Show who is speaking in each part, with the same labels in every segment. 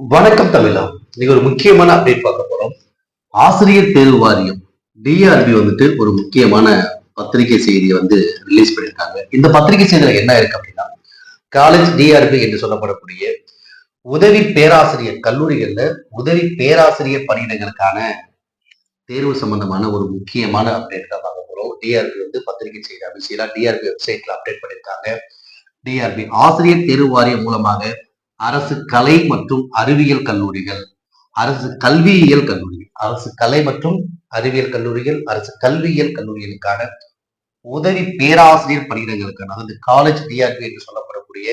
Speaker 1: வணக்கம் தமிழா. இன்னைக்கு ஒரு முக்கியமான அப்டேட் பார்க்க போறோம். ஆசிரியர் தேர்வு வாரியம் டிஆர்பி வந்துட்டு ஒரு முக்கியமான பத்திரிகை செய்தியை வந்து ரிலீஸ் பண்ணியிருக்காங்க. இந்த பத்திரிகை செய்தியில என்ன இருக்கு அப்படின்னா காலேஜ் டிஆர்பி என்று சொல்லப்படக்கூடிய உதவி பேராசிரியர் கல்லூரிகள்ல உதவி பேராசிரியர் பணியிடங்களுக்கான தேர்வு சம்பந்தமான ஒரு முக்கியமான அப்டேட் தான் பார்க்க போறோம். டிஆர்பி வந்து பத்திரிகை செய்தி அபிஷியலா டிஆர்பி வெப்சைட்ல அப்டேட் பண்ணியிருக்காங்க. டிஆர்பி ஆசிரியர் தேர்வு வாரியம் மூலமாக அரசு கலை மற்றும் அறிவியல் கல்லூரிகள் அரசு கல்வியியல் கல்லூரிகள் அரசு கலை மற்றும் அறிவியல் கல்லூரிகள் அரசு கல்வியியல் கல்லூரிகளுக்கான உதவி பேராசிரியர் பணியிடங்களுக்கான அதாவது காலேஜ் டிஆர்பி என்று சொல்லப்படக்கூடிய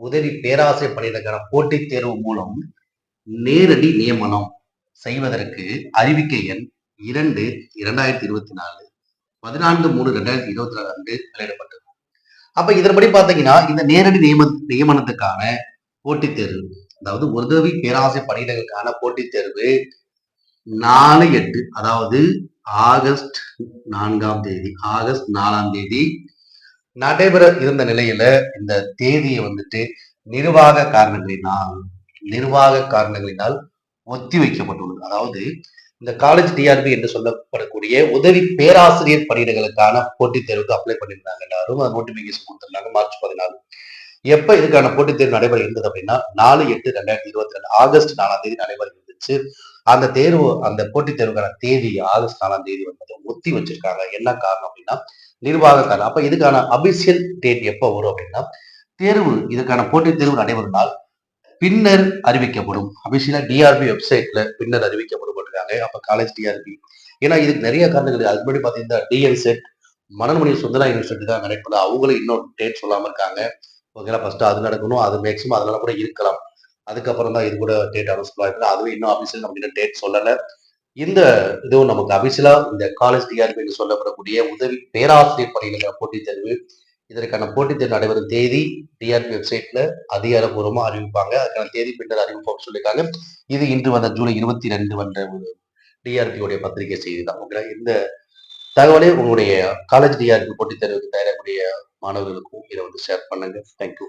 Speaker 1: உதவி பேராசிரியர் பணியிடங்களுக்கான போட்டித் தேர்வு மூலம் நேரடி நியமனம் செய்வதற்கு அறிவிக்கை எண் இரண்டு இரண்டாயிரத்தி இருபத்தி நாலு பதினான்கு மூணு ரெண்டாயிரத்தி இருபத்தி நாலு அன்று வெளியிடப்பட்டது. அப்ப இதன்படி பாத்தீங்கன்னா இந்த நேரடி நியம நியமனத்துக்கான போட்டித் தேர்வு. அதாவது உதவி பேராசிரியர் பணியிடங்களுக்கான போட்டித் தேர்வு நாலு எட்டு அதாவது ஆகஸ்ட் நான்காம் தேதி ஆகஸ்ட் நாலாம் தேதி நடைபெற இருந்த நிலையில இந்த தேதியை வந்துட்டு நிர்வாக காரணங்களினால் நிர்வாக காரணங்களினால் ஒத்தி வைக்கப்பட்டுள்ளது. அதாவது இந்த காலேஜ் டிஆர்பி என்று சொல்லப்படக்கூடிய உதவி பேராசிரியர் பணியிடங்களுக்கான போட்டித் தேர்வுக்கு அப்ளை பண்ணியிருந்தாங்க. எல்லாரும் நோட்டிபிகேஷன் கொடுத்திருந்தாங்க. மார்ச் பதினாலு. எப்ப இதுக்கான போட்டித் தேர்வு நடைபெற இருந்தது அப்படின்னா நாலு எட்டு ரெண்டாயிரத்தி இருபத்தி ரெண்டு ஆகஸ்ட் நாலாம் தேதி நடைபெற இருந்துச்சு. அந்த தேர்வு அந்த போட்டித் தேர்வுக்கான தேதி ஆகஸ்ட் நாலாம் தேதி வந்து ஒத்தி வச்சிருக்காங்க. என்ன காரணம் அப்படின்னா நிர்வாக காரணம். அப்ப இதுக்கான அபிஷியல் டேட் எப்ப வரும் அப்படின்னா தேர்வு இதுக்கான போட்டித் தேர்வு நடைபெறும் நாள் பின்னர் அறிவிக்கப்படும். அபிஷியலா டிஆர்பி வெப்சைட்ல பின்னர் அறிவிக்கப்படும் போட்டிருக்காங்க. அப்ப காலேஜ் டிஆர்பி ஏன்னா இதுக்கு நிறைய காரணங்கள் அது முன்னாடி பாத்தீங்கன்னா T N set Manalmani Sundara university தான் கனெக்ட் பண்ண அவங்களும் இன்னொரு டேட் சொல்லாம இருக்காங்க. ஓகேங்களா? ஃபர்ஸ்ட் அது நடக்கணும் அது மேக்ஸிமம் அதனால கூட இருக்கலாம். அதுக்கப்புறம் தான் இது கூட டேட் அனௌன்ஸ் பண்ணிருக்கலாம் அதுவும் இன்னும் அபிஷியல் நம்ம டேட் சொல்லலை. இந்த இதுவும் நமக்கு அபிஷியலா இந்த காலேஜ் டிஆர்பி என்று சொல்லப்படக்கூடிய உதவி பேராசிரியர் பணிகளுக்கான போட்டித் தேர்வு. இதற்கான போட்டித் தேர்வு நடைபெறும் தேதி டிஆர்பி வெப்சைட்ல அதிகாரப்பூர்வமா அறிவிப்பாங்க. அதுக்கான தேதி பின்னர் அறிவிப்போம் சொல்லியிருக்காங்க. இது இன்று வந்த ஜூலை இருபத்தி ரெண்டு வந்த டிஆர்பியோடைய பத்திரிகை செய்தி தான். இந்த தகவலை உங்களுடைய காலேஜ் டிஆர்பி போட்டித் தேர்வுக்கு தயாராகக்கூடிய மாணவர்களுக்கும் இதை வந்து ஷேர் பண்ணுங்க. தேங்க்யூ